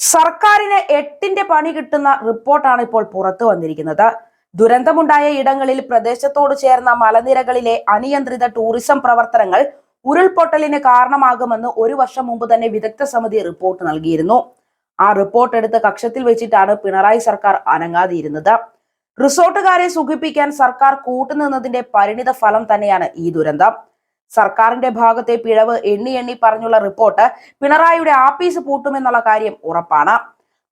സർക്കാരിന് എട്ടിന്റെ പണി കിട്ടുന്ന റിപ്പോർട്ടാണ് ഇപ്പോൾ പുറത്തു വന്നിരിക്കുന്നത്. ദുരന്തമുണ്ടായ ഇടങ്ങളിൽ പ്രദേശത്തോട് ചേർന്ന മലനിരകളിലെ അനിയന്ത്രിത ടൂറിസം പ്രവർത്തനങ്ങൾ ഉരുൾപൊട്ടലിന് കാരണമാകുമെന്ന് ഒരു വർഷം മുമ്പ് തന്നെ വിദഗ്ധ സമിതി റിപ്പോർട്ട് നൽകിയിരുന്നു. ആ റിപ്പോർട്ട് എടുത്ത് കക്ഷത്തിൽ വെച്ചിട്ടാണ് പിണറായി സർക്കാർ അനങ്ങാതിരുന്നത്. റിസോർട്ടുകാരെ സുഖിപ്പിക്കാൻ സർക്കാർ കൂട്ടുനിന്നതിന്റെ പരിണിത ഫലം തന്നെയാണ് ഈ ദുരന്തം. സർക്കാരിന്റെ ഭാഗത്തെ പിഴവ് എണ്ണി എണ്ണി പറഞ്ഞുള്ള റിപ്പോർട്ട് പിണറായിയുടെ ആപ്പീസ് പൂട്ടുമെന്നുള്ള കാര്യം ഉറപ്പാണ്.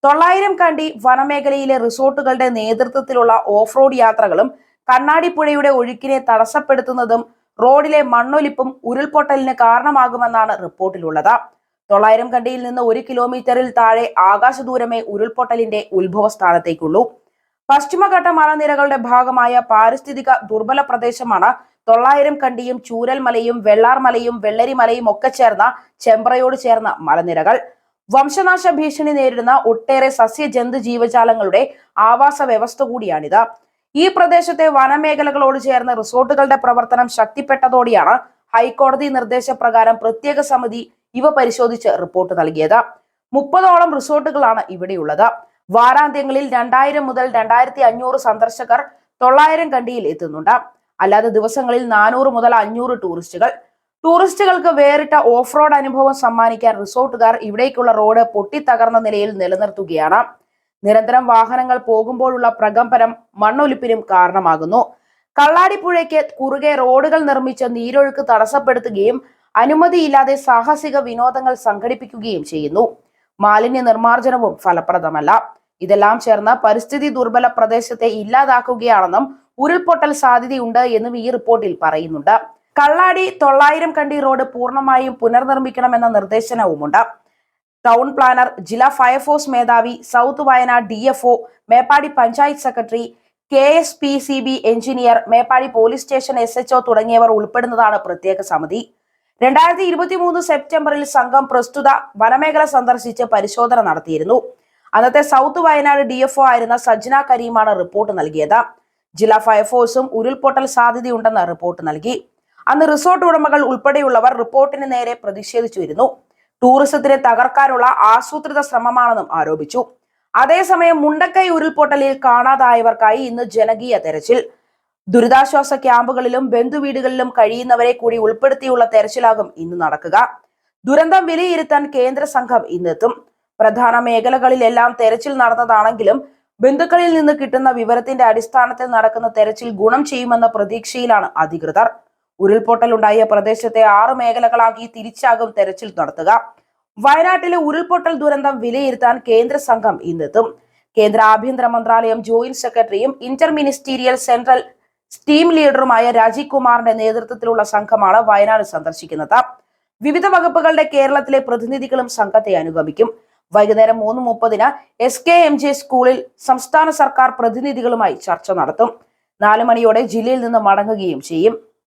തൊള്ളായിരം കണ്ടി വനമേഖലയിലെ റിസോർട്ടുകളുടെ നേതൃത്വത്തിലുള്ള ഓഫ് റോഡ് യാത്രകളും കണ്ണാടിപ്പുഴയുടെ ഒഴുക്കിനെ തടസ്സപ്പെടുത്തുന്നതും റോഡിലെ മണ്ണൊലിപ്പും ഉരുൾപൊട്ടലിന് കാരണമാകുമെന്നാണ് റിപ്പോർട്ടിലുള്ളത്. തൊള്ളായിരം കണ്ടിയിൽ നിന്ന് ഒരു കിലോമീറ്ററിൽ താഴെ ആകാശദൂരമേ ഉരുൾപൊട്ടലിന്റെ ഉത്ഭവ സ്ഥാനത്തേക്കുള്ളൂ പശ്ചിമഘട്ട മലനിരകളുടെ ഭാഗമായ പാരിസ്ഥിതിക ദുർബല പ്രദേശമാണ്. തൊള്ളായിരം കണ്ടിയും ചൂരൽമലയും വെള്ളാർമലയും വെള്ളരിമലയും ഒക്കെ ചേർന്ന ചെമ്പ്രയോട് ചേർന്ന മലനിരകൾ. വംശനാശ ഭീഷണി നേരിടുന്ന ഒട്ടേറെ സസ്യജന്തു ജീവജാലങ്ങളുടെ ആവാസ വ്യവസ്ഥ കൂടിയാണിത്. ഈ പ്രദേശത്തെ വനമേഖലകളോട് ചേർന്ന റിസോർട്ടുകളുടെ പ്രവർത്തനം ശക്തിപ്പെട്ടതോടെയാണ് ഹൈക്കോടതി നിർദ്ദേശപ്രകാരം പ്രത്യേക സമിതി ഇവ പരിശോധിച്ച് റിപ്പോർട്ട് നൽകിയത്. മുപ്പതോളം റിസോർട്ടുകളാണ് ഇവിടെയുള്ളത്. വാരാന്ത്യങ്ങളിൽ രണ്ടായിരം മുതൽ രണ്ടായിരത്തി അഞ്ഞൂറ് സന്ദർശകർ തൊള്ളായിരം കണ്ടിയിൽ എത്തുന്നുണ്ട്. അല്ലാതെ ദിവസങ്ങളിൽ നാനൂറ് മുതൽ അഞ്ഞൂറ് ടൂറിസ്റ്റുകൾ. ടൂറിസ്റ്റുകൾക്ക് വേറിട്ട ഓഫ് റോഡ് അനുഭവം സമ്മാനിക്കാൻ റിസോർട്ടുകാർ ഇവിടേക്കുള്ള റോഡ് പൊട്ടിത്തകർന്ന നിലയിൽ നിലനിർത്തുകയാണ്. നിരന്തരം വാഹനങ്ങൾ പോകുമ്പോഴുള്ള പ്രകമ്പനം മണ്ണൊലിപ്പിനും കാരണമാകുന്നു. കള്ളാടിപ്പുഴയ്ക്ക് കുറുകെ റോഡുകൾ നിർമ്മിച്ച് നീരൊഴുക്ക് തടസ്സപ്പെടുത്തുകയും അനുമതിയില്ലാതെ സാഹസിക വിനോദങ്ങൾ സംഘടിപ്പിക്കുകയും ചെയ്യുന്നു. മാലിന്യ നിർമ്മാർജനവും ഫലപ്രദമല്ല. ഇതെല്ലാം ചേർന്ന് പരിസ്ഥിതി ദുർബല പ്രദേശത്തെ ഇല്ലാതാക്കുകയാണെന്നും ഉരുൾപൊട്ടൽ സാധ്യതയുണ്ട് എന്നും ഈ റിപ്പോർട്ടിൽ പറയുന്നുണ്ട്. കള്ളാടി തൊള്ളായിരം കണ്ടി റോഡ് പൂർണമായും പുനർനിർമ്മിക്കണമെന്ന നിർദ്ദേശനവുമുണ്ട് ടൗൺ പ്ലാനർ ജില്ലാ ഫയർഫോഴ്സ് മേധാവി south Wayanad D F O Meppadi panchayat secretary K S P C B engineer Meppadi police station S H തുടങ്ങിയവർ ഉൾപ്പെടുന്നതാണ് പ്രത്യേക സമിതി. രണ്ടായിരത്തി ഇരുപത്തി മൂന്ന് സെപ്റ്റംബറിൽ സംഘം പ്രസ്തുത വനമേഖല സന്ദർശിച്ച് പരിശോധന നടത്തിയിരുന്നു. അന്നത്തെ സൗത്ത് വയനാട് ഡി എഫ് ആയിരുന്ന സജ്ന കരീമാണ് റിപ്പോർട്ട് നൽകിയത്. ജില്ലാ ഫയർഫോഴ്സും ഉരുൾപൊട്ടൽ സാധ്യതയുണ്ടെന്ന് റിപ്പോർട്ട് നൽകി. അന്ന് റിസോർട്ട് ഉടമകൾ ഉൾപ്പെടെയുള്ളവർ റിപ്പോർട്ടിന് നേരെ പ്രതിഷേധിച്ചു വരുന്നു ടൂറിസത്തിനെ തകർക്കാനുള്ള ആസൂത്രിത ശ്രമമാണെന്നും ആരോപിച്ചു. അതേസമയം മുണ്ടക്കൈ ഉരുൾപൊട്ടലിൽ കാണാതായവർക്കായി ഇന്ന് ജനകീയ തെരച്ചിൽ. ദുരിതാശ്വാസ ക്യാമ്പുകളിലും ബന്ധുവീടുകളിലും കഴിയുന്നവരെ കൂടി ഉൾപ്പെടുത്തിയുള്ള തെരച്ചിലാകും ഇന്ന് നടക്കുക. ദുരന്തം വിലയിരുത്താൻ കേന്ദ്ര സംഘം ഇന്നെത്തും പ്രധാന മേഖലകളിലെല്ലാം തെരച്ചിൽ നടന്നതാണെങ്കിലും ബന്ധുക്കളിൽ നിന്ന് കിട്ടുന്ന വിവരത്തിന്റെ അടിസ്ഥാനത്തിൽ നടക്കുന്ന തെരച്ചിൽ ഗുണം ചെയ്യുമെന്ന പ്രതീക്ഷയിലാണ് അധികൃതർ. ഉരുൾപൊട്ടലുണ്ടായ പ്രദേശത്തെ ആറ് മേഖലകളാക്കി തിരിച്ചാകും തെരച്ചിൽ നടത്തുക. വയനാട്ടിലെ ഉരുൾപൊട്ടൽ ദുരന്തം വിലയിരുത്താൻ കേന്ദ്ര സംഘം ഇന്നെത്തും കേന്ദ്ര ആഭ്യന്തര മന്ത്രാലയം ജോയിന്റ് സെക്രട്ടറിയും ഇന്റർ മിനിസ്റ്റീരിയൽ സെൻട്രൽ സ്റ്റീം ലീഡറുമായ രാജീവ് കുമാറിന്റെ നേതൃത്വത്തിലുള്ള സംഘമാണ് വയനാട് സന്ദർശിക്കുന്നത്. വിവിധ വകുപ്പുകളുടെ കേരളത്തിലെ പ്രതിനിധികളും സംഘത്തെ അനുഗമിക്കും. വൈകുന്നേരം മൂന്ന് മുപ്പതിന് എസ് കെ എം ജെ സ്കൂളിൽ സംസ്ഥാന സർക്കാർ പ്രതിനിധികളുമായി ചർച്ച നടത്തും. നാലു മണിയോടെ ജില്ലയിൽ നിന്ന് മടങ്ങുകയും ചെയ്യും.